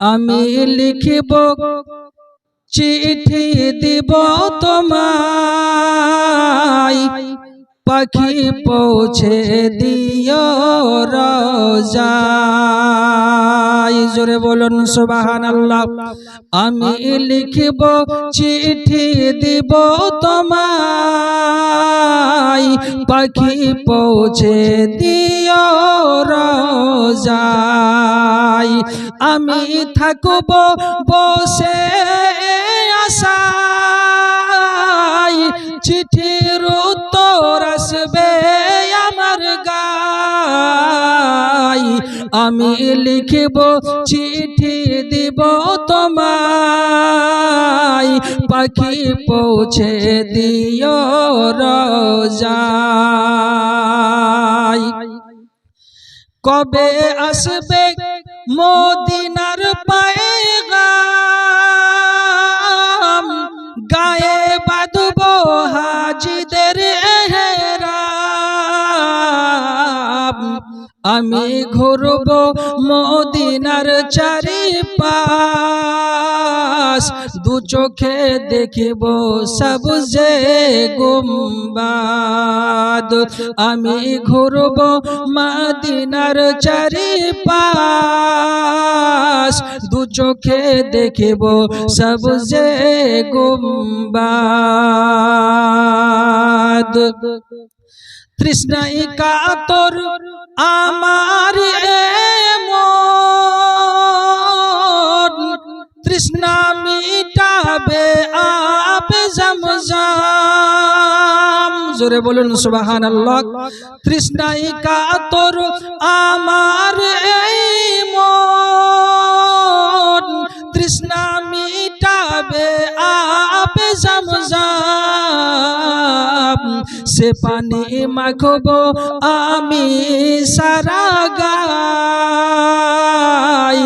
আমি লিখিব চিঠি দিব তোমায়। পাখি পৌঁছে দিও রাই জোরে বলুন সুবাহান আল্লাহ আমি লিখিব, চিঠি দিব তোমায়। পাখি পৌঁছে দিও রাই আমি থাকব বসে আশাই চিঠির আমি লিখিব চিঠি দিব তোমায়। পাখি পৌঁছে দিও রাই কবে আসবে মদিনার পায়গাম আমি ঘুরব মদিনার চারি পাশ দু চোখে দেখিব সবজে গুম্বাদ। আমি ঘুরব মদিনার চারি পাশ দু চোখে দেখিব সবজে গুম্বাদ। তৃষ্ণাই কাতর আমার তৃষ্ণা মিটাবে আপে জমজম জোরে বলুন সুবাহান আল্লাহ তৃষ্ণাই কাতর আমার মন। তৃষ্ণা মিটাবে আপে সে পানি মাখব, আমি সারা গাই।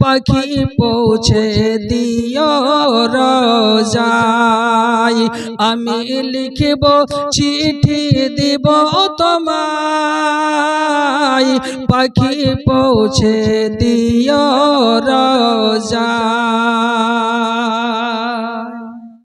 পাখি পৌঁছে দিও রাই আমি লিখিব, চিঠি দিব তোমায়। পাখি পৌঁছে দিও রাই